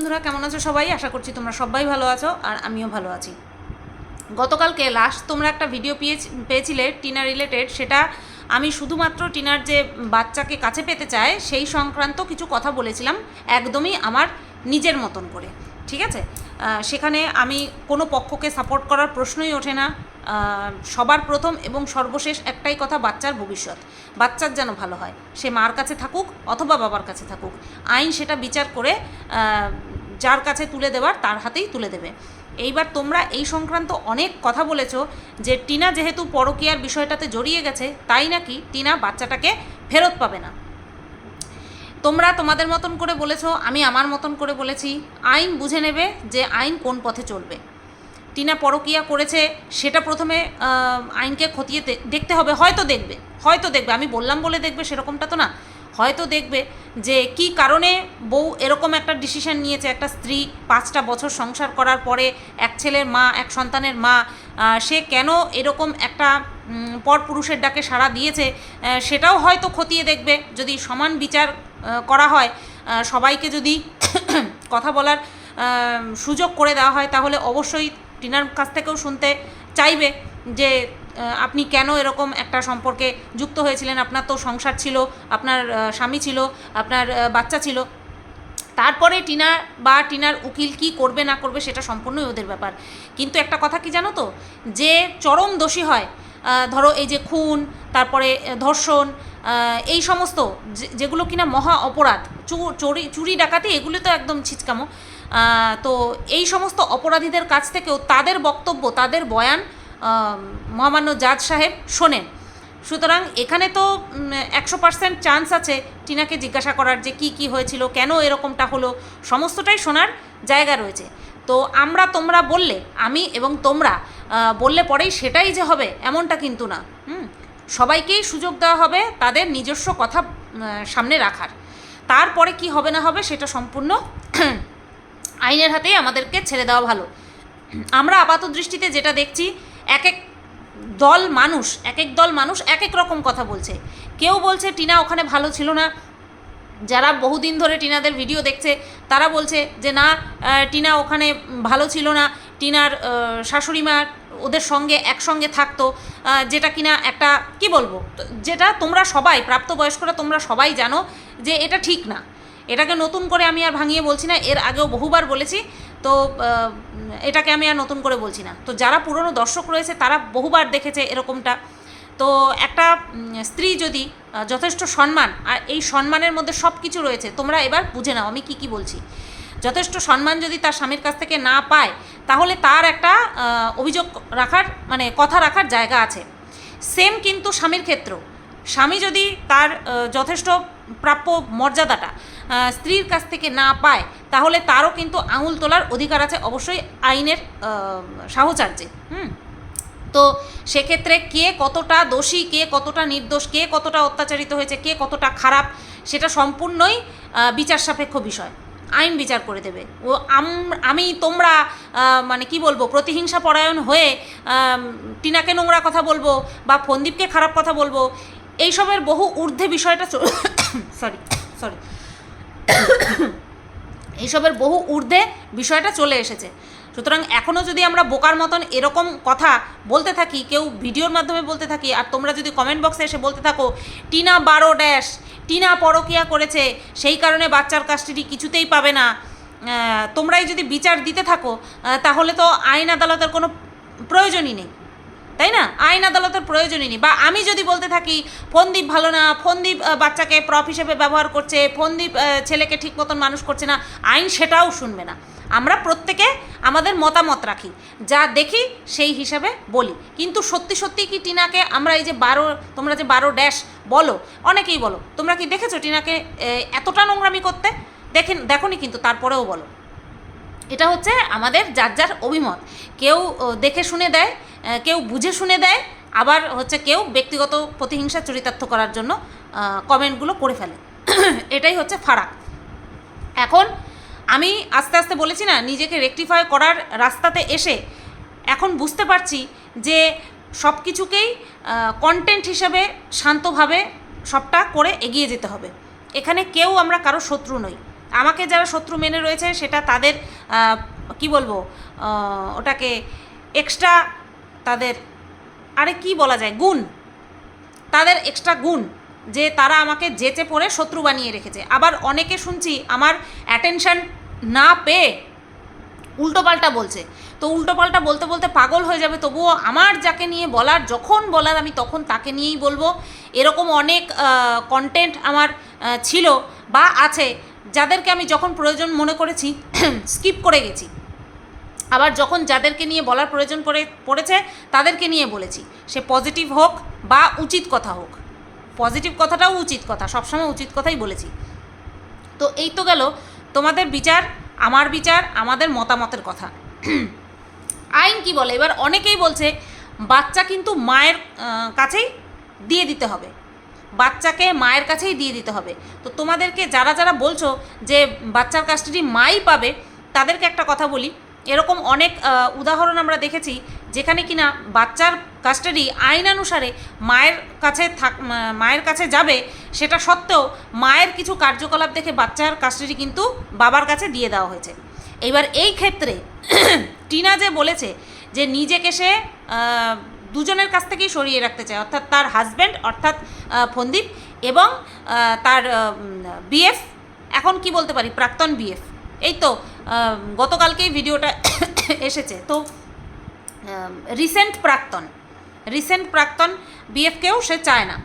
বন্ধুরা, কেমন আছো সবাই? আশা করছি তোমরা সবাই ভালো আছো আর আমিও ভালো আছি। গতকালকে লাস্ট তোমরা একটা ভিডিও পেয়েছি পেয়েছিলে টিনা রিলেটেড সেটা আমি শুধুমাত্র টিনার যে বাচ্চাকে কাছে পেতে চায় সেই সংক্রান্ত কিছু কথা বলেছিলাম, একদমই আমার নিজের মতন করে, ঠিক আছে? সেখানে আমি কোনো পক্ষকে সাপোর্ট করার প্রশ্নই ওঠে না। সবার প্রথম এবং সর্বশেষ একটাই কথা, বাচ্চার ভবিষ্যৎ। বাচ্চার যেন ভালো হয়, সে মার কাছে থাকুক অথবা বাবার কাছে থাকুক। আইন সেটা বিচার করে যার কাছে তুলে দেওয়ার, তার হাতেই তুলে দেবে। এইবার তোমরা এই সংক্রান্ত অনেক কথা বলেছ যে টিনা যেহেতু পরকীয়ার বিষয়টাতে জড়িয়ে গেছে, তাই নাকি টিনা বাচ্চাটাকে ফেরত পাবে না? তোমরা তোমাদের মতন করে বলেছ, আমি আমার মতন করে বলেছি। আইন বুঝে নেবে যে আইন কোন পথে চলবে। টিনা পরকীয়া করেছে, সেটা প্রথমে আইনকে খতিয়ে দেখতে হবে, হয়তো দেখবে হয়তো দেখবে। আমি বললাম বলে দেখবে, সেরকমটা তো না। হয়তো দেখবে যে কি কারণে বউ এরকম একটা ডিসিশন নিয়েছে। একটা স্ত্রী পাঁচটা বছর সংসার করার পরে এক ছেলের মা, এক সন্তানের মা সে কেন এরকম একটা পর পুরুষের ডাকে সাড়া দিয়েছে সেটাও হয়তো খতিয়ে দেখবে। যদি সমান বিচার করা হয় সবাইকে যদি কথা বলার সুযোগ করে দেওয়া হয়, তাহলে অবশ্যই টিনার কাছ থেকেও শুনতে চাইবে যে আপনি কেন এরকম একটা সম্পর্কে যুক্ত হয়েছিলেন? আপনার তো সংসার ছিল, আপনার স্বামী ছিল, আপনার বাচ্চা ছিল। তারপরে টিনা বা টিনার উকিল কি করবে না করবে সেটা সম্পূর্ণই ওদের ব্যাপার। কিন্তু একটা কথা কি জানো তো? যে চরম দোষী হয় ধরো এই যে খুন, তারপরে ধর্ষণ এই সমস্ত যেগুলো কিনা মহা অপরাধ চুরি চুরি ডাকাতি, এগুলো তো একদম ছিচকামো। তো এই সমস্ত অপরাধীদের কাছ থেকেও তাদের বক্তব্য, তাদের বয়ান মহামান্য জাজ সাহেব শোনেন। সুতরাং এখানে তো একশো পার্সেন্ট চান্স আছে টিনাকে জিজ্ঞাসা করার যে কি কি হয়েছিল, কেন এরকমটা হলো, সমস্তটাই শোনার জায়গা রয়েছে। তো আমরা তোমরা বললে, আমি এবং তোমরা বললে পরেই সেটাই যে হবে, এমনটা কিন্তু না। হুম? সবাইকেই সুযোগ দেওয়া হবে তাদের নিজস্ব কথা সামনে রাখার। তারপরে কি হবে না হবে সেটা সম্পূর্ণ আইনের হাতেই আমাদেরকে ছেড়ে দেওয়া ভালো। আমরা আপাত দৃষ্টিতে যেটা দেখছি এক এক দল মানুষ, এক এক দল মানুষ এক এক রকম কথা বলছে। কেউ বলছে, টিনা ওখানে ভালো ছিল না। যারা বহুদিন ধরে টিনাদের ভিডিও দেখছে, তারা বলছে যে, না টিনা ওখানে ভালো ছিল না। টিনার শাশুড়ি মা ওদের সঙ্গে একসঙ্গে থাকতো যেটা কিনা একটা, কি বলব, যেটা তোমরা সবাই, প্রাপ্তবয়স্করা তোমরা সবাই জানো যে, এটা ঠিক না। এটাকে নতুন করে আমি আর ভাঙিয়ে বলছি না। এর আগেও বহুবার বলেছি তো এটাকে আমি আর নতুন করে বলছি না। তো যারা পুরনো দর্শক রয়েছে, তারা বহুবার দেখেছে এরকমটা। তো একটা স্ত্রী যদি যথেষ্ট সম্মান, আর এই সম্মানের মধ্যে সব কিছু রয়েছে, তোমরা এবার বুঝে নাও আমি কি কি বলছি। যথেষ্ট সম্মান যদি তার স্বামীর কাছ থেকে না পায়, তাহলে তার একটা অভিযোগ রাখার মানে কথা রাখার জায়গা আছে। সেম কিন্তু স্বামীর ক্ষেত্র। স্বামী যদি তার যথেষ্ট প্রাপ্য মর্যাদাটা স্ত্রীর কাছ থেকে না পায়, তাহলে তারও কিন্তু আঙুল তোলার অধিকার আছে অবশ্যই আইনের সাহচার্যে, হুম? তো সেক্ষেত্রে কে কতটা দোষী, কে কতটা নির্দোষ, কে কতটা অত্যাচারিত হয়েছে, কে কতটা খারাপ, সেটা সম্পূর্ণই বিচার সাপেক্ষ বিষয়। আইন বিচার করে দেবে। ও আমি তোমরা মানে কি বলব প্রতিহিংসা পরায়ণ হয়ে টিনাকে নোংরা কথা বলব বা ফন্দীপকে খারাপ কথা বলব এইসবের বহু ঊর্ধ্বে বিষয়টা সরি সরি এইসবের বহু ঊর্ধ্বে বিষয়টা চলে এসেছে। সুতরাং এখনও যদি আমরা বোকার মতন এরকম কথা বলতে থাকি, কেউ ভিডিওর মাধ্যমে বলতে থাকি, আর তোমরা যদি কমেন্ট বক্সে এসে বলতে থাকো, টিনা বারো ড্যাশ টিনা পরকিয়া করেছে, সেই কারণে বাচ্চার কাস্টডি কিছুতেই পাবে না। তোমরাই যদি বিচার দিতে থাকো তাহলে তো আইন আদালতের কোনো প্রয়োজনই নেই। তাই না? আইন আদালতের প্রয়োজনই নেই। বা আমি যদি বলতে থাকি, ফন্দীপ ভালো না, ফন্দীপ বাচ্চাকে প্রফ হিসেবে ব্যবহার করছে, ফন্দীপ ছেলেকে ঠিক মতন মানুষ করছে না, আইন সেটাও শুনবে না। আমরা প্রত্যেকে আমাদের মতামত রাখি। যা দেখি, সেই হিসাবে বলি। কিন্তু সত্যি সত্যি কি টিনাকে আমরা এই যে বারো, তোমরা যে বারো ড্যাশ বলো, অনেকেই বলো। তোমরা কি দেখেছ টিনাকে এতটা নোংরামি করতে? দেখেন দেখোনি কিন্তু, তারপরেও বলো। এটা হচ্ছে আমাদের যার যার অভিমত। কেউ দেখে শুনে দেয় কেউ বুঝে শুনে দেয়, আবার হচ্ছে কেউ ব্যক্তিগত প্রতিহিংসা চরিতার্থ করার জন্য কমেন্টগুলো করে ফেলে। এটাই হচ্ছে ফারাক। এখন আমি আস্তে আস্তে বলেছি না, নিজেকে রেকটিফাই করার রাস্তাতে এসে এখন বুঝতে পারছি যে সব কিছুকেই কন্টেন্ট হিসাবে শান্তভাবে সবটা করে এগিয়ে যেতে হবে। এখানে কেউ আমরা কারও শত্রু নই। আমাকে যারা শত্রু মেনে রয়েছে, সেটা তাদের কি বলব ওটাকে এক্সট্রা তাদের, আরে কি বলা যায়, গুণ। তাদের এক্সট্রা গুণ যে তারা আমাকে যেচে পড়ে শত্রু বানিয়ে রেখেছে। আবার অনেকে শুনছি আমার অ্যাটেনশান না পেয়ে উল্টোপাল্টা বলছে। তো উল্টোপাল্টা বলতে বলতে পাগল হয়ে যাবে, তবুও আমার যাকে নিয়ে বলার, যখন বলার আমি তখন তাকে নিয়েই বলব। এরকম অনেক কন্টেন্ট আমার ছিল বা আছে। যাদেরকে আমি যখন প্রয়োজন মনে করেছি স্কিপ করে গেছি। আবার যখন যাদেরকে নিয়ে বলার প্রয়োজন পড়ে, পড়েছে, তাদেরকে নিয়ে বলেছি। সে পজিটিভ হোক বা উচিত কথা হোক। পজিটিভ কথাটাও উচিত কথা, সবসময় উচিত কথাই বলেছি। তো এই তো গেল তোমাদের বিচার, আমার বিচার, আমাদের মতামতের কথা। আইন কি বলে? এবার অনেকেই বলছে, বাচ্চা কিন্তু মায়ের কাছেই দিয়ে দিতে হবে। বাচ্চাকে মায়ের কাছেই দিয়ে দিতে হবে। তো তোমাদেরকে যারা যারা বলছো যে বাচ্চার কাস্টাডি মাই পাবে, তাদেরকে একটা কথা বলি। এরকম অনেক উদাহরণ আমরা দেখেছি যেখানে কিনা বাচ্চার কাস্টাডি আইনানুসারে মায়ের কাছে থাক মায়ের কাছে যাবে, সেটা সত্ত্বেও মায়ের কিছু কার্যকলাপ দেখে বাচ্চার কাস্টাডি কিন্তু বাবার কাছে দিয়ে দেওয়া হয়েছে। এবার এই ক্ষেত্রে টিনা যে বলেছে যে নিজেকে সে দুজনের কাছ থেকেই সরিয়ে রাখতে চায়। অর্থাৎ তার হাজব্যান্ড অর্থাৎ ফন্দীপ এবং তার বিএফ এখন কি বলতে পারি, প্রাক্তন বিএফ এই তো গতকালকেই ভিডিওটা এসেছে। তো রিসেন্ট প্রাক্তন রিসেন্ট প্রাক্তন বিএফকেও সে চায় না।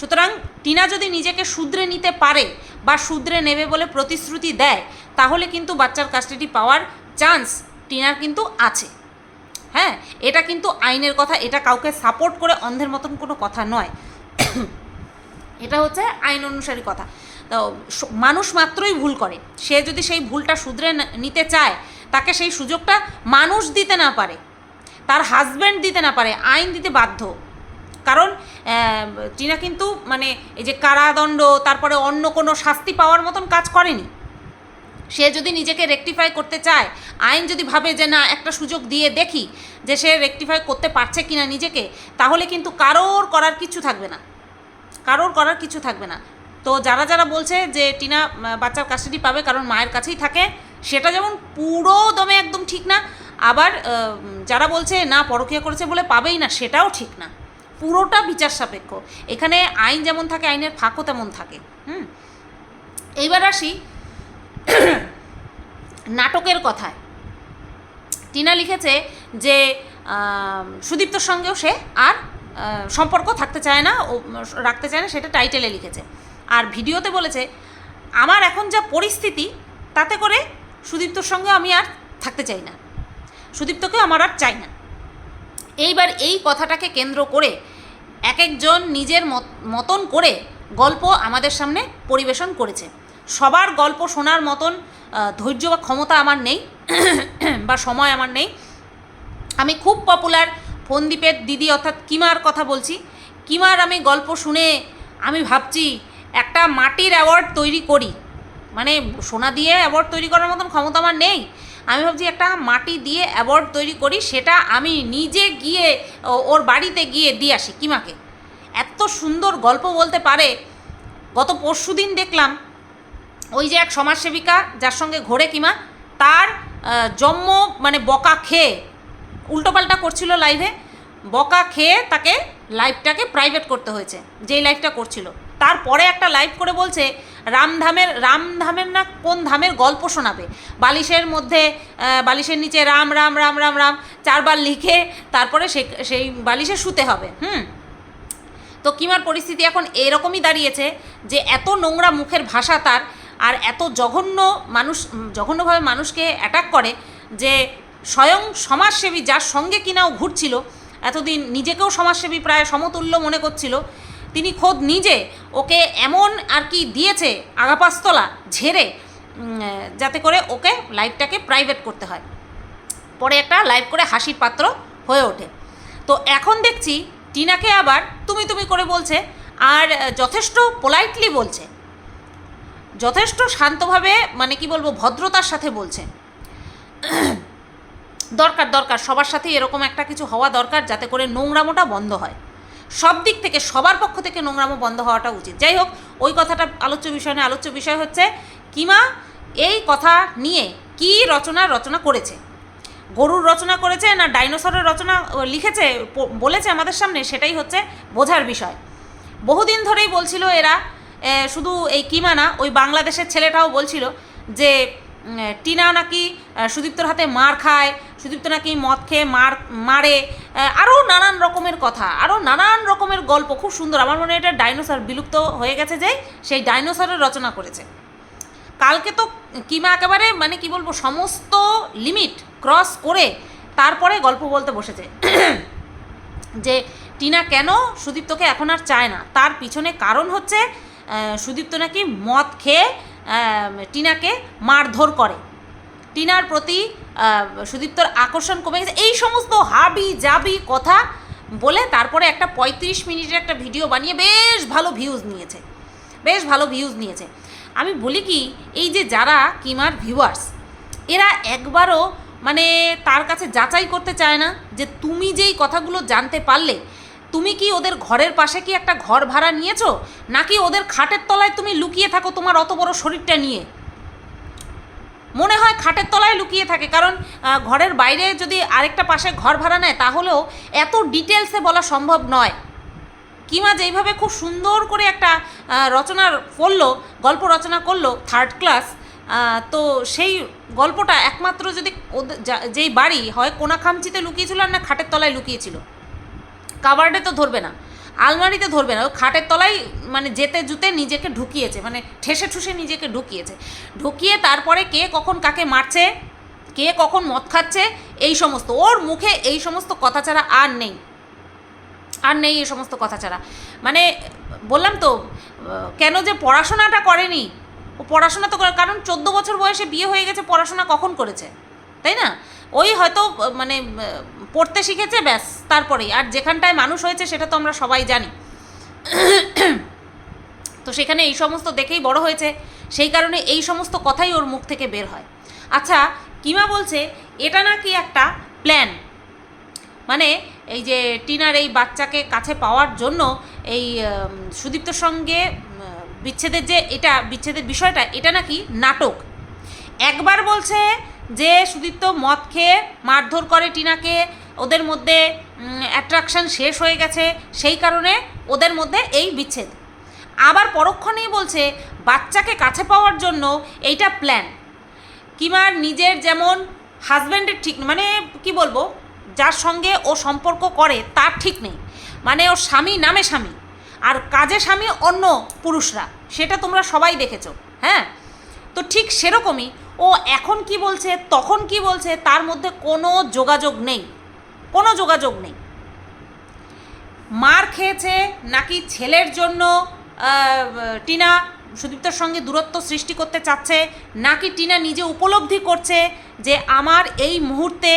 সুতরাং টিনা যদি নিজেকে শুধরে নিতে পারে বা শুধরে নেবে বলে প্রতিশ্রুতি দেয়, তাহলে কিন্তু বাচ্চার কাস্টাডি পাওয়ার চান্স টিনার কিন্তু আছে। হ্যাঁ এটা কিন্তু আইনের কথা, এটা কাউকে সাপোর্ট করে অন্ধের মতন কোনো কথা নয়। এটা হচ্ছে আইন অনুসারী কথা। তো মানুষ মাত্রই ভুল করে। সে যদি সেই ভুলটা শুধরে নিতে চায়, তাকে সেই সুযোগটা মানুষ দিতে না পারে, তার হাজব্যান্ড দিতে না পারে, আইন দিতে বাধ্য। কারণ টিনা কিন্তু মানে এই যে কারাদণ্ড, তারপরে অন্য কোনো শাস্তি পাওয়ার মতন কাজ করেনি। সে যদি নিজেকে রেকটিফাই করতে চায়, আইন যদি ভাবে যে না, একটা সুযোগ দিয়ে দেখি যে সে রেকটিফাই করতে পারছে কিনা নিজেকে, তাহলে কিন্তু কারোর করার কিছু থাকবে না। কারোর করার কিছু থাকবে না। তো যারা যারা বলছে যে টিনা বাচ্চার কাস্টাডি পাবে কারণ মায়ের কাছেই থাকে, সেটা যেমন পুরো দমে একদম ঠিক না, আবার যারা বলছে না, পরকীয়া করেছে বলে পাবেই না, সেটাও ঠিক না। পুরোটা বিচার সাপেক্ষ। এখানে আইন যেমন থাকে, আইনের ফাঁকও তেমন থাকে। হুম? এইবার আসি নাটকের কথায়। টিনা লিখেছে যে সুদীপ্তর সঙ্গেও সে আর সম্পর্ক থাকতে চায় না, ও, রাখতে চায় না, সেটা টাইটেলে লিখেছে। আর ভিডিওতে বলেছে, আমার এখন যা পরিস্থিতি, তাতে করে সুদীপ্তর সঙ্গে আমি আর থাকতে চাই না। সুদীপ্তকে আমার আর চাই না। এইবার এই কথাটাকে কেন্দ্র করে এক একজন নিজের মত- মতন করে গল্প আমাদের সামনে পরিবেশন করেছে। সবার গল্প শোনার মতন ধৈর্য বা ক্ষমতা আমার নেই, বা সময় আমার নেই। আমি খুব পপুলার ফোনদ্বীপের দিদি অর্থাৎ কিমার কথা বলছি। কিমার আমি গল্প শুনে আমি ভাবছি, একটা মাটির অ্যাওয়ার্ড তৈরি করি। মানে সোনা দিয়ে অ্যাওয়ার্ড তৈরি করার মতন ক্ষমতা আমার নেই। আমি ভাবছি, একটা মাটি দিয়ে অ্যাওয়ার্ড তৈরি করি, সেটা আমি নিজে গিয়ে ওর বাড়িতে গিয়ে দিয়ে আসি কিমাকে। এত সুন্দর গল্প বলতে পারে। গত পরশু দিন দেখলাম ওই যে এক সমাজসেবিকা যার সঙ্গে ঘোরে কিমা, তার জন্ম মানে বকা খেয়ে উল্টোপাল্টা করছিল লাইভে বকা খেয়ে তাকে লাইভটাকে প্রাইভেট করতে হয়েছে, যেই লাইভটা করছিল। তারপরে একটা লাইভ করে বলছে রামধামের রামধামের না কোন ধামের গল্প শোনাবে? বালিশের মধ্যে বালিশের নিচে রাম রাম রাম রাম রাম, চারবার লিখে তারপরে সে, সেই বালিশে শুতে হবে, হুম? তো কিমার পরিস্থিতি এখন এরকমই দাঁড়িয়েছে যে এত নোংরা মুখের ভাষা তার আর এত জঘন্য মানুষ জঘন্যভাবে মানুষকে অ্যাটাক করে যে স্বয়ং সমাজসেবী যার সঙ্গে কিনাও ঘুরছিল, এতদিন নিজেকেও সমাজসেবী প্রায় সমতুল্য মনে করছিল, তিনি খোদ নিজে ওকে এমন আর কি দিয়েছে আগাপাস্তলা ঝেড়ে যাতে করে ওকে লাইফটাকে প্রাইভেট করতে হয়। পরে একটা লাইভ করে হাসির পাত্র হয়ে ওঠে। তো এখন দেখছি টিনাকে আবার তুমি তুমি করে বলছে, আর যথেষ্ট পোলাইটলি বলছে। যথেষ্ট শান্তভাবে মানে কি বলব, ভদ্রতার সাথে বলছেন। দরকার দরকার, সবার সাথে এরকম একটা কিছু হওয়া দরকার যাতে করে নোংরামোটা বন্ধ হয়। সব দিক থেকে, সবার পক্ষ থেকে নোংরামো বন্ধ হওয়াটা উচিত। যাই হোক, ওই কথাটা আলোচ্য বিষয় না আলোচ্য বিষয় হচ্ছে, কিমা এই কথা নিয়ে কি রচনা রচনা করেছে? গরুর রচনা করেছে না ডাইনোসরের রচনা লিখেছে বলেছে আমাদের সামনে, সেটাই হচ্ছে বোঝার বিষয়। বহুদিন ধরেই বলছিল এরা শুধু এই কিমা না, ওই বাংলাদেশের ছেলেটাও বলছিল যে টিনা নাকি সুদীপ্তর হাতে মার খায়, সুদীপ্ত নাকি মদ খেয়ে মার, মারে আরও নানান রকমের কথা, আরও নানান রকমের গল্প, খুব সুন্দর। আমার মনে হয় এটা ডাইনোসর বিলুপ্ত হয়ে গেছে যে, সেই ডাইনোসরের রচনা করেছে। কালকে তো কিমা একেবারে মানে কি বলব, সমস্ত লিমিট ক্রস করে তারপরে গল্প বলতে বসেছে। যে, টিনা কেন সুদীপ্তকে এখন আর চায় না? তার পিছনে কারণ হচ্ছে সুদীপ্ত নাকি মদ খেয়ে টিনাকে মারধর করে। টিনার প্রতি সুদীপ্তর আকর্ষণ কমে গেছে। এই সমস্ত হাবি জাবি কথা বলে তারপরে একটা পঁয়ত্রিশ মিনিটের একটা ভিডিও বানিয়ে বেশ ভালো ভিউজ নিয়েছে। বেশ ভালো ভিউজ নিয়েছে। আমি বলি কি, এই যে যারা কিমার ভিউয়ার্স এরা একবারও মানে তার কাছে যাচাই করতে চায় না যে তুমি যেই কথাগুলো জানতে পারলে তুমি কি ওদের ঘরের পাশে কি একটা ঘর ভাড়া নিয়েছো? নাকি ওদের খাটের তলায় তুমি লুকিয়ে থাকো তোমার অত বড় শরীরটা নিয়ে? মনে হয় খাটের তলায় লুকিয়ে থাকে, কারণ ঘরের বাইরে যদি আরেকটা পাশে ঘর ভাড়া নেয়, তাহলেও এত ডিটেলসে বলা সম্ভব নয়। কিমা যেইভাবে খুব সুন্দর করে একটা রচনা করল, গল্প রচনা করল থার্ড ক্লাস তো সেই গল্পটা একমাত্র যদি যেই বাড়ি হয় কোনাখামচিতে লুকিয়েছিল আর না খাটের তলায় লুকিয়েছিল? কাবার্ডে তো ধরবে না, আলমারিতে ধরবে না, ও খাটের তলায় মানে যেতে জুতে নিজেকে ঢুকিয়েছে মানে ঠেসে ঠুসে নিজেকে ঢুকিয়েছে। ঢুকিয়ে তারপরে কে কখন কাকে মারছে, কে কখন মদ খাচ্ছে, এই সমস্ত, ওর মুখে এই সমস্ত কথা ছাড়া আর নেই। আর নেই এই সমস্ত কথা ছাড়া। মানে বললাম তো, কেন যে পড়াশোনাটা করেনি, ও পড়াশোনা তো করে, কারণ চোদ্দ বছর বয়সে বিয়ে হয়ে গেছে, পড়াশোনা কখন করেছে? তাই না? ওই হয়তো মানে পড়তে শিখেছে, ব্যাস, তারপরেই। আর যেখানটায় মানুষ হয়েছে, সেটা তো আমরা সবাই জানি। তো সেখানে এই সমস্ত দেখেই বড় হয়েছে। সেই কারণে এই সমস্ত কথাই ওর মুখ থেকে বের হয়। আচ্ছা কিমা বলছে, এটা নাকি একটা প্ল্যান? মানে এই যে টিনার এই বাচ্চাকে কাছে পাওয়ার জন্য এই সুদীপ্তর সঙ্গে বিচ্ছেদের যে, এটা, বিচ্ছেদের বিষয়টা, এটা নাকি নাটক? একবার বলছে যে সুদীপ্ত মদ খেয়ে মারধর করে টিনাকে, ওদের মধ্যে অ্যাট্রাকশন শেষ হয়ে গেছে, সেই কারণে ওদের মধ্যে এই বিচ্ছেদ। আবার পরক্ষণেই বলছে, বাচ্চাকে কাছে পাওয়ার জন্য এইটা প্ল্যান কিমার নিজের যেমন হাজব্যান্ডের ঠিক মানে কি বলব, যার সঙ্গে ও সম্পর্ক করে, তার ঠিক নেই। মানে ওর স্বামী নামে স্বামী, আর কাজে স্বামী অন্য পুরুষরা, সেটা তোমরা সবাই দেখেছ হ্যাঁ? তো ঠিক সেরকমই ও এখন কি বলছে, তখন কি বলছে, তার মধ্যে কোনো যোগাযোগ নেই। কোনো যোগাযোগ নেই। মার খেয়েছে নাকি ছেলের জন্য টিনা সুদীপ্তর সঙ্গে দূরত্ব সৃষ্টি করতে চাচ্ছে, নাকি টিনা নিজে উপলব্ধি করছে যে আমার এই মুহূর্তে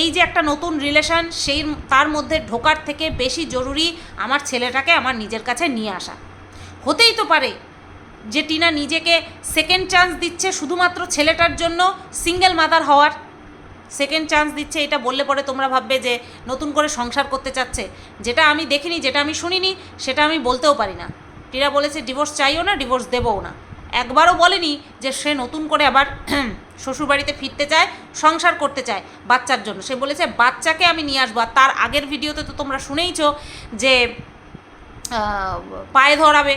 এই যে একটা নতুন রিলেশন সেই তার মধ্যে ঢোকার থেকে বেশি জরুরি আমার ছেলেটাকে আমার নিজের কাছে নিয়ে আসা। হতেই তো পারে যে টিনা নিজেকে সেকেন্ড চান্স দিচ্ছে শুধুমাত্র ছেলেটার জন্য সিঙ্গেল মাদার হওয়ার। সেকেন্ড চান্স দিচ্ছে, এটা বললে পরে তোমরা ভাববে যে নতুন করে সংসার করতে চাচ্ছে। যেটা আমি দেখিনি, যেটা আমি শুনিনি, সেটা আমি বলতেও পারি না। টিনা বলেছে ডিভোর্স চাইও না ডিভোর্স দেবও না। একবারও বলেনি যে সে নতুন করে আবার শ্বশুরবাড়িতে ফিরতে চায়, সংসার করতে চায় বাচ্চার জন্য। সে বলেছে, বাচ্চাকে আমি নিয়ে আসব। আর তার আগের ভিডিওতে তো তোমরা শুনেইছো যে পায়ে ধরাবে।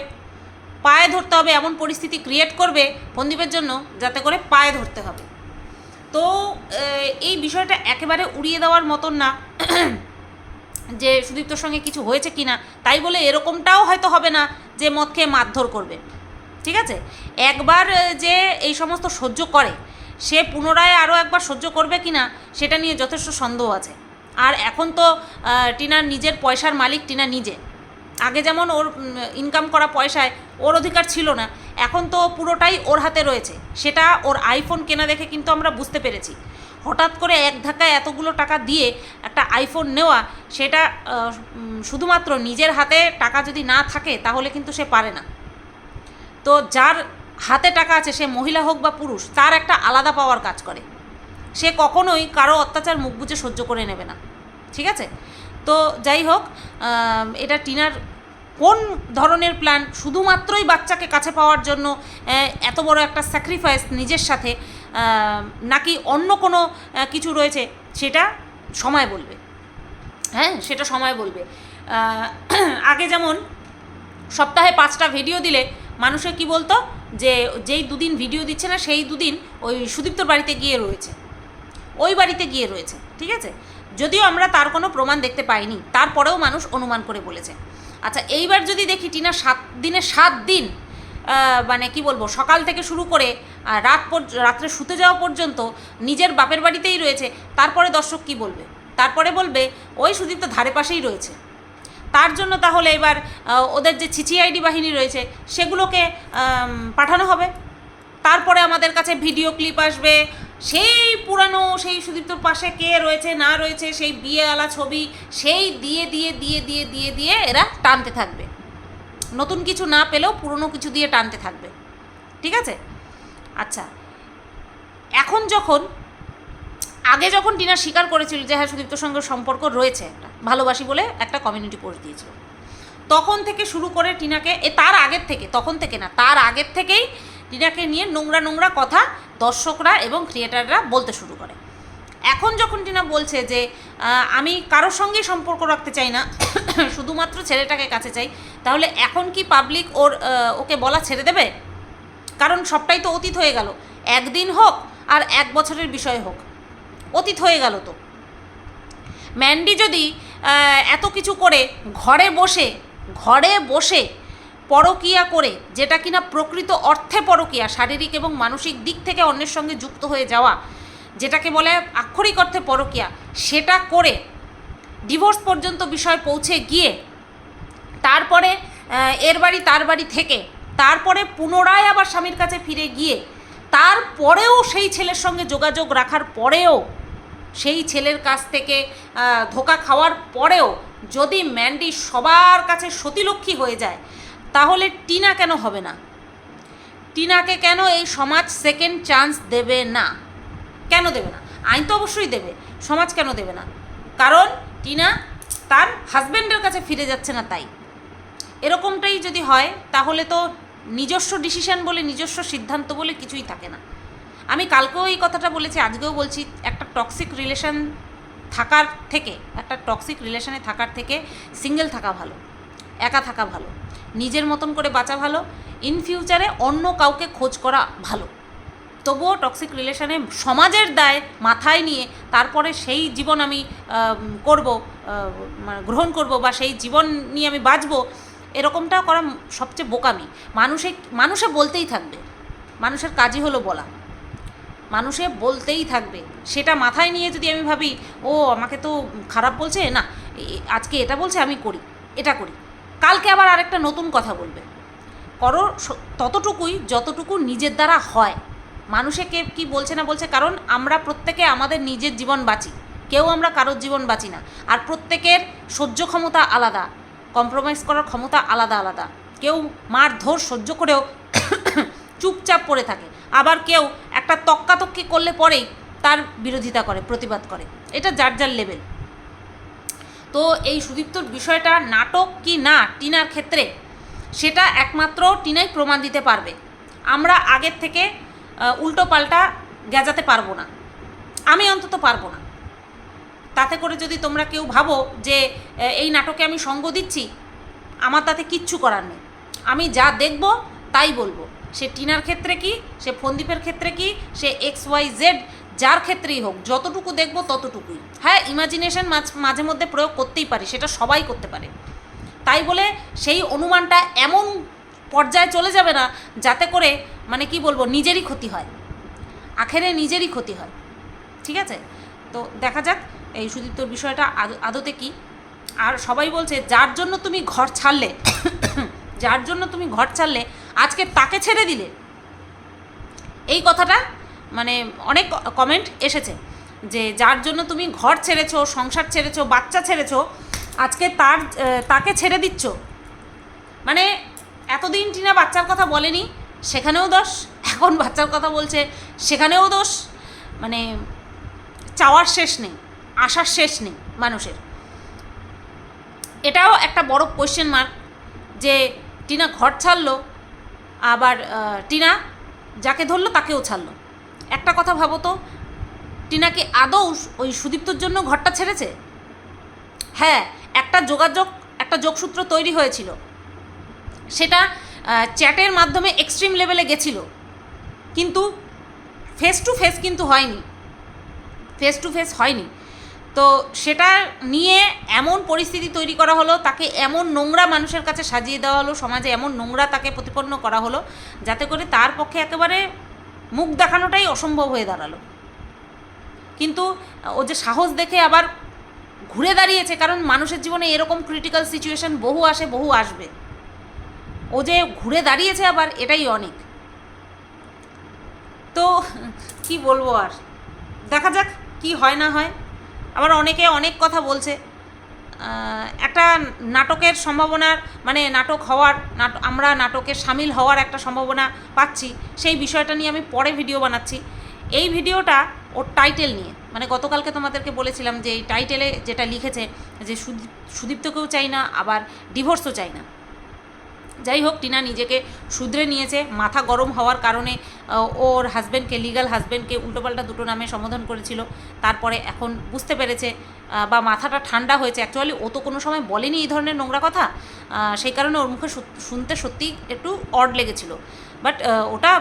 পায়ে ধরতে হবে, এমন পরিস্থিতি ক্রিয়েট করবে ফন্দীপের জন্য যাতে করে পায়ে ধরতে হবে। তো এই বিষয়টা একেবারে উড়িয়ে দেওয়ার মতন না। যে সুদীপ্তর সঙ্গে কিছু হয়েছে কি না, তাই বলে এরকমটাও হয়তো হবে না যে মদ খেয়ে মারধর করবে। ঠিক আছে? একবার যে এই সমস্ত সহ্য করে, সে পুনরায় আরও একবার সহ্য করবে কি না, সেটা নিয়ে যথেষ্ট সন্দেহ আছে। আর এখন তো টিনার নিজের পয়সার মালিক টিনা নিজে। আগে যেমন ওর ইনকাম করা পয়সায় ওর অধিকার ছিল না, এখন তো পুরোটাই ওর হাতে রয়েছে। সেটা ওর আইফোন কেনা দেখে কিন্তু আমরা বুঝতে পেরেছি। হঠাৎ করে এক ধাক্কায় এতগুলো টাকা দিয়ে একটা আইফোন নেওয়া, সেটা শুধুমাত্র নিজের হাতে টাকা যদি না থাকে, তাহলে কিন্তু সে পারে না। তো যার হাতে টাকা আছে, সে মহিলা হোক বা পুরুষ, তার একটা আলাদা পাওয়ার কাজ করে। সে কখনোই কারও অত্যাচার মুখ বুজে সহ্য করে নেবে না। ঠিক আছে? তো যাই হোক এটা টিনার কোন ধরনের প্ল্যান শুধুমাত্রই বাচ্চাকে কাছে পাওয়ার জন্য এত বড় একটা স্যাক্রিফাইস নিজের সাথে নাকি অন্য কোনো কিছু রয়েছে? সেটা সময় বলবে। হ্যাঁ সেটা সময় বলবে। আগে যেমন সপ্তাহে পাঁচটা ভিডিও দিলে মানুষে কি বলতো? যে, যেই দুদিন ভিডিও দিচ্ছে না, সেই দুদিন ওই সুদীপ্তর বাড়িতে গিয়ে রয়েছে। ওই বাড়িতে গিয়ে রয়েছে, ঠিক আছে? যদিও আমরা তার কোনো প্রমাণ দেখতে পাইনি, তারপরেও মানুষ অনুমান করে বলেছে। আচ্ছা এইবার যদি দেখি টিনা সাত দিনে সাত দিন মানে কি বলব, সকাল থেকে শুরু করে রাত রাত্রে শুতে যাওয়া পর্যন্ত নিজের বাপের বাড়িতেই রয়েছে, তারপরে দর্শক কি বলবে? তারপরে বলবে, ওই সুদীপ্ত ধারে পাশেই রয়েছে। তার জন্য তাহলে এবার ওদের যে ছিচি আইডি বাহিনী রয়েছে, সেগুলোকে পাঠানো হবে। তারপরে আমাদের কাছে ভিডিও ক্লিপ আসবে সেই পুরানো, সেই সুদীপ্তর পাশে কে রয়েছে, না রয়েছে, সেই বিয়েওয়ালা ছবি, সেই দিয়ে দিয়ে দিয়ে দিয়ে দিয়ে দিয়ে এরা টানতে থাকবে। নতুন কিছু না পেলেও পুরনো কিছু দিয়ে টানতে থাকবে। ঠিক আছে? আচ্ছা। এখন যখন, আগে যখন টিনা স্বীকার করেছিল যে হ্যাঁ সুদীপ্তর সঙ্গে সম্পর্ক রয়েছে একটা, ভালোবাসি বলে একটা কমিউনিটি পোস্ট দিয়েছিল, তখন থেকে শুরু করে টিনাকে, এ তার আগের থেকে, তখন থেকে না, তার আগের থেকেই টিনাকে নিয়ে নোংরা নোংরা কথা দর্শকরা এবং ক্রিয়েটাররা বলতে শুরু করে। এখন যখন টিনা বলছে যে আমি কারোর সঙ্গেই সম্পর্ক রাখতে চাই না, শুধুমাত্র ছেলেটাকে কাছে চাই, তাহলে এখন কি পাবলিক ওর ওকে বলা ছেড়ে দেবে? কারণ সবটাই তো অতীত হয়ে গেল। একদিন হোক আর এক বছরের বিষয় হোক, অতীত হয়ে গেল তো। ম্যান্ডি যদি এত কিছু করে ঘরে বসে ঘরে বসে পরকিয়া করে, যেটা কিনা প্রকৃত অর্থে পরকিয়া, শারীরিক এবং মানসিক দিক থেকে অন্যের সঙ্গে যুক্ত হয়ে যাওয়া, যেটাকে বলে আক্ষরিক অর্থে পরকিয়া, সেটা করে ডিভোর্স পর্যন্ত বিষয় পৌঁছে গিয়ে, তারপরে এর বাড়ি, তার বাড়ি থেকে, তারপরে পুনরায় আবার স্বামীর কাছে ফিরে গিয়ে, তারপরেও সেই ছেলের সঙ্গে যোগাযোগ রাখার পরেও, সেই ছেলের কাছ থেকে ধোকা খাওয়ার পরেও যদি ম্যান্ডি সবার কাছে সতীলক্ষ্মী হয়ে যায় তাহলে টিনা কেন হবে না? টিনাকে কেন এই সমাজ সেকেন্ড চান্স দেবে না? কেন দেবে না? আইন তো অবশ্যই দেবে, সমাজ কেন দেবে না? কারণ টিনা তার হাজব্যান্ডের কাছে ফিরে যাচ্ছে না তাই। এরকমটাই যদি হয়, তাহলে তো নিজস্ব ডিসিশন বলে, নিজস্ব সিদ্ধান্ত বলে কিছুই থাকে না। আমি কালকেও এই কথাটা বলেছি, আজকেও বলছি, একটা টক্সিক রিলেশন থাকার থেকে, একটা টক্সিক রিলেশনে থাকার থেকে সিঙ্গেল থাকা ভালো। একা থাকা ভালো। নিজের মতন করে বাঁচা ভালো। ইন ফিউচারে অন্য কাউকে খোঁজ করা ভালো। তবুও টক্সিক রিলেশনে সমাজের দায় মাথায় নিয়ে তারপরে সেই জীবন আমি করব মানে গ্রহণ করব বা সেই জীবন নিয়ে আমি বাঁচবো, এরকমটা করা সবচেয়ে বোকামি। মানুষে মানুষে বলতেই থাকবে। মানুষের কাজই হলো বলা। মানুষে বলতেই থাকবে। সেটা মাথায় নিয়ে যদি আমি ভাবি, ও, আমাকে তো খারাপ বলছে, না আজকে এটা বলছে, আমি করি, এটা করি। কালকে আবার আরেকটা নতুন কথা বলবে। করো ততটুকুই যতটুকু নিজের দ্বারা হয়। মানুষে কে কী বলছে না বলছে, কারণ আমরা প্রত্যেকে আমাদের নিজের জীবন বাঁচি। কেউ আমরা কারোর জীবন বাঁচি না। আর প্রত্যেকের সহ্য ক্ষমতা আলাদা কম্প্রোমাইজ করার ক্ষমতা আলাদা আলাদা। কেউ মার ধর সহ্য করেও চুপচাপ পড়ে থাকে। আবার কেউ একটা তক্কাতক্কি করলে পরেই তার বিরোধিতা করে, প্রতিবাদ করে। এটা যার যার লেভেল তো এই সুদীপ্তর বিষয়টা নাটক কি না টিনার ক্ষেত্রে, সেটা একমাত্র টিনাই প্রমাণ দিতে পারবে। আমরা আগের থেকে উল্টো পাল্টা গেজাতে পারব না। আমি অন্তত পারব না। তাতে করে যদি তোমরা কেউ ভাবো যে এই নাটকে আমি সঙ্গ দিচ্ছি, আমার তাতে কিচ্ছু করার নেই। আমি যা দেখব, তাই বলব। সে টিনার ক্ষেত্রে কি, সে ফন্দীপের ক্ষেত্রে কি, সে এক্স ওয়াই জেড যার ক্ষেত্রেই হোক, যতটুকু দেখব ততটুকুই। হ্যাঁ ইমাজিনেশন মাঝে মধ্যে প্রয়োগ করতেই পারি, সেটা সবাই করতে পারে। তাই বলে সেই অনুমানটা এমন পর্যায়ে চলে যাবে না, যাতে করে মানে কি বলব, নিজেরই ক্ষতি হয়। আখেরে নিজেরই ক্ষতি হয়। ঠিক আছে? তো দেখা যাক, এই সুদীপ্তর বিষয়টা আদতে কি? আর সবাই বলছে, যার জন্য তুমি ঘর ছাড়লে, যার জন্য তুমি ঘর ছাড়লে, আজকে তাকে ছেড়ে দিলে। এই কথাটা মানে অনেক কমেন্ট এসেছে যে যার জন্য তুমি ঘর ছেড়েছো, সংসার ছেড়েছো, বাচ্চা ছেড়েছো, আজকে তার তাকে ছেড়ে দিচ্ছ। মানে এতদিন টিনা বাচ্চার কথা বলেনি, সেখানেও দোষ, এখন বাচ্চার কথা বলছে, সেখানেও দোষ। মানে চাওয়ার শেষ নেই, আসার শেষ নেই মানুষের। এটাও একটা বড় কোয়েশ্চেন মার্ক যে টিনা ঘর ছাড়লো, আবার টিনা যাকে ধরলো তাকেও ছাড়লো। একটা কথা ভাবো তো, টিনাকে আদৌ ওই সুদীপ্তর জন্য ঘরটা ছেড়েছে? হ্যাঁ একটা যোগাযোগ, একটা যোগসূত্র তৈরি হয়েছিল। সেটা চ্যাটের মাধ্যমে এক্সট্রিম লেভেলে গেছিল। কিন্তু ফেস টু ফেস কিন্তু হয়নি। ফেস টু ফেস হয়নি। তো সেটা নিয়ে এমন পরিস্থিতি তৈরি করা হলো, তাকে এমন নোংরা মানুষের কাছে সাজিয়ে দেওয়া হলো, সমাজে এমন নোংরা তাকে প্রতিপন্ন করা হলো, যাতে করে তার পক্ষে একেবারে মুখ দেখানোটাই অসম্ভব হয়ে দাঁড়াল। কিন্তু ও যে সাহস দেখে আবার ঘুরে দাঁড়িয়েছে, কারণ মানুষের জীবনে এরকম ক্রিটিক্যাল সিচুয়েশন বহু আসে, বহু আসবে। ও যে ঘুরে দাঁড়িয়েছে আবার, এটাই অনেক। তো কি বলব আর? দেখা যাক কি হয় না হয়। আবার অনেকে অনেক কথা বলছে। একটা নাটকের সম্ভাবনার মানে নাটক হওয়ার আমরা নাটকে সামিল হওয়ার একটা সম্ভাবনা পাচ্ছি, সেই বিষয়টা নিয়ে আমি পরে ভিডিও বানাচ্ছি। এই ভিডিওটা ওর টাইটেল নিয়ে। মানে গতকালকে তোমাদেরকে বলেছিলাম যে এই টাইটেলে যেটা লিখেছে যে সুদীপ সুদীপ্তকেও চাই না, আবার ডিভোর্সও চাই না। যাই হোক, টিনা নিজেকে শুধরে নিয়েছে। মাথা গরম হওয়ার কারণে ওর হাজব্যান্ডকে লিগাল হাজব্যান্ডকে উল্টোপাল্টা দুটো নামে সম্বোধন করেছিল। তারপরে এখন বুঝতে পেরেছে বা মাথাটা ঠান্ডা হয়েছে। অ্যাকচুয়ালি ও তো কোনো সময় বলেনি এই ধরনের নোংরা কথা। সেই কারণে ওর মুখে শুনতে সত্যি একটু অড লেগেছিল। বাট ওটা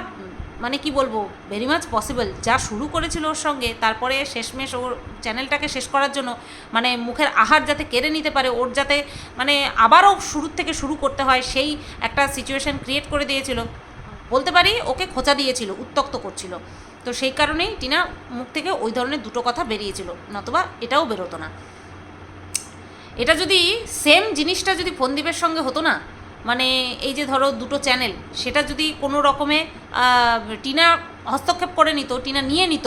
মানে কি বলব ভেরি মাচ পসিবল যা শুরু করেছিল ওর সঙ্গে, তারপরে শেষমেশ ওর চ্যানেলটাকে শেষ করার জন্য মানে মুখের আহার যাতে কেড়ে নিতে পারে, ওর যাতে মানে আবারও শুরু থেকে শুরু করতে হয়, সেই একটা সিচুয়েশন ক্রিয়েট করে দিয়েছিল। বলতে পারি ওকে খোঁচা দিয়েছিল উত্তক্ত করছিল। তো সেই কারণেই টিনা মুখ থেকে ওই ধরনের দুটো কথা বেরিয়েছিল, নতবা এটাও বেরোতো না। এটা যদি সেম জিনিসটা যদি ফন্দীপের সঙ্গে হতো না মানে এই যে ধরো দুটো চ্যানেল সেটা যদি কোনো রকমে টিনা হস্তক্ষেপ করে নিত, টিনা নিয়ে নিত,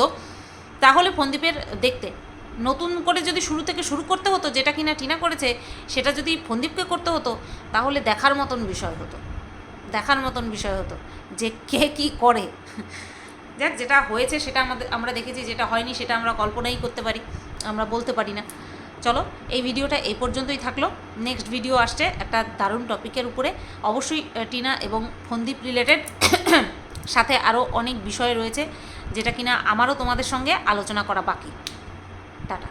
তাহলে ফন্দীপের দেখতে। নতুন করে যদি শুরু থেকে শুরু করতে হতো, যেটা কিনা টিনা করেছে, সেটা যদি ফন্দীপকে করতে হতো, তাহলে দেখার মতন বিষয় হতো। দেখার মতন বিষয় হতো যে কে কি করে। যাক, যেটা হয়েছে সেটা আমাদের, আমরা দেখেছি, যেটা হয়নি সেটা আমরা কল্পনাই করতে পারি, আমরা বলতে পারি না। চলো, এই ভিডিওটা এই পর্যন্তই থাকল। নেক্সট ভিডিও আসছে একটা দারুণ টপিকের উপরে। অবশ্যই টিনা এবং ফন্দীপ রিলেটেড সাথে আরও অনেক বিষয় রয়েছে যেটা কিনা আমারও তোমাদের সঙ্গে আলোচনা করা বাকি। টাটা।